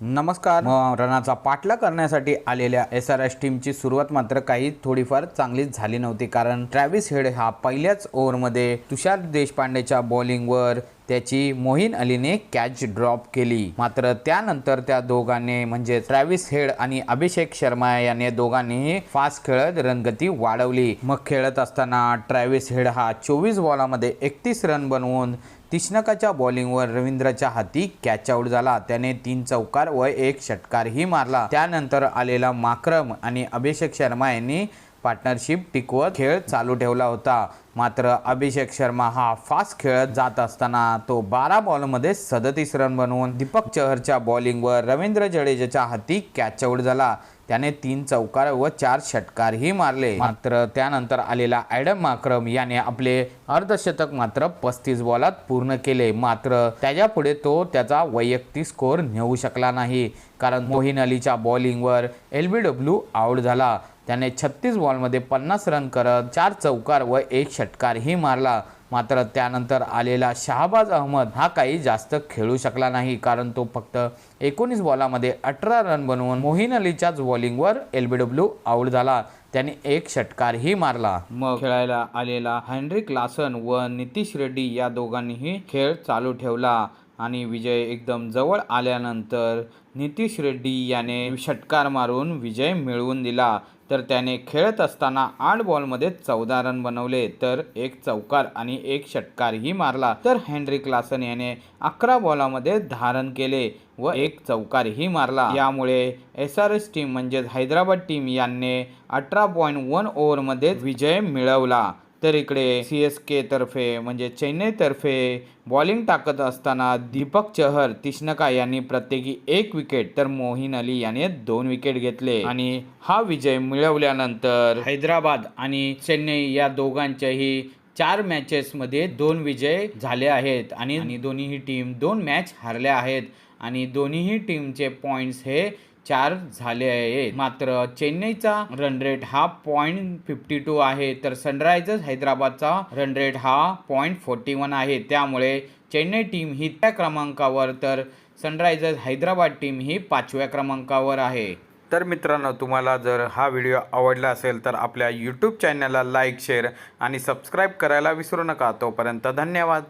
नमस्कार. रणाचा रनाचा पाठला करण्यासाठी आलेल्या एस आर एस टीमची सुरुवात मात्र काही थोडीफार चांगलीच झाली नव्हती कारण ट्रॅव्हिस हेड हा पहिल्याच ओव्हरमध्ये तुषार देशपांडेच्या बॉलिंगवर त्याची मोहीन अलीने कॅच ड्रॉप केली. मात्र त्यानंतर त्या दोघांनी म्हणजे ट्रॅव्हिस हेड आणि अभिषेक शर्मा याने दोघांनीही फास्ट खेळत रनगती वाढवली. मग खेळत असताना ट्रॅव्हिस हेड हा चोवीस बॉलामध्ये एकतीस रन बनवून तिष्णकाच्या बॉलिंगवर रवींद्रच्या हाती कॅच आउट झाला. त्याने तीन चौकार व एक षटकारही मारला. त्यानंतर आलेला माक्रम आणि अभिषेक शर्मा यांनी पार्टनरशिप टिकवत खेळ चालू ठेवला होता. मात्र अभिषेक शर्मा हा फास्ट खेळत जात असताना तो बारा बॉलमध्ये सदतीस रन बनवून दीपक चहरच्या बॉलिंगवर रवींद्र जडेजाच्या हाती कॅच आउट झाला. त्याने तीन चौकार व चार षटकारही मारले. मात्र त्यानंतर आलेला ॲडम माक्रम याने आपले अर्धशतक मात्र पस्तीस बॉलात पूर्ण केले. मात्र त्याच्यापुढे तो त्याचा वैयक्तिक स्कोअर नेऊ शकला नाही. कारण मोहीन अलीच्या बॉलिंगवर एल बी डब्ल्यू आऊट झाला. त्याने छत्तीस बॉलमध्ये पन्नास रन करत चार चौकार व एक षटकारही मारला. मात्र त्यानंतर आलेला शहाबाज अहमद हा काही जास्त खेळू शकला नाही. कारण तो फक्त एकोणीस बॉलामध्ये अठरा रन बनवून मोहीन अलीच्याच बॉलिंगवर एल बी डब्ल्यू आऊट झाला. त्याने एक षटकारही मारला. मग खेळायला आलेला हेनरिक लासन व नितीश रेड्डी या दोघांनीही खेळ चालू ठेवला. आणि विजय एकदम जवळ आल्यानंतर नितीश रेड्डी याने षटकार मारून विजय मिळवून दिला. तर त्याने खेळत असताना आठ बॉलमध्ये चौदा रन बनवले तर एक चौकार आणि एक षटकारही मारला. तर हेनरी क्लासन याने अकरा बॉलामध्ये दहा रन केले व एक चौकारही मारला. यामुळे एस आर एस टीम म्हणजेच हैदराबाद टीम यांनी अठरा पॉईंट वन ओव्हरमध्ये विजय मिळवला. तर इकडे सी एस के तर्फे म्हणजे चेन्नईतर्फे बॉलिंग टाकत असताना दीपक चहर तिष्णका यांनी प्रत्येकी एक विकेट तर मोहीन अली याने दोन विकेट घेतले. आणि हा विजय मिळवल्यानंतर हैदराबाद आणि चेन्नई या दोघांच्याही चार मॅचेसमध्ये दोन विजय झाले आहेत. आणि दोन्हीही टीम दोन मॅच हारल्या आहेत. आणि दोन्हीही टीमचे पॉईंट्स हे चार झाले आहेत मात्र चेन्नईचा रन रेट हा पॉईंट फिफ्टी टू आहे. तर सनरायझर्स हैदराबादचा रन रेट हा पॉईंट फोर्टी वन आहे. त्यामुळे चेन्नई टीम ही त्या क्रमांकावर तर सनरायझर्स हैदराबाद टीम ही पाचव्या क्रमांकावर आहे. तर मित्रांनो तुम्हाला जर हा व्हिडिओ आवडला असेल तर आपल्या यूट्यूब चॅनलला लाईक शेअर आणि सबस्क्राईब करायला विसरू नका. तोपर्यंत धन्यवाद.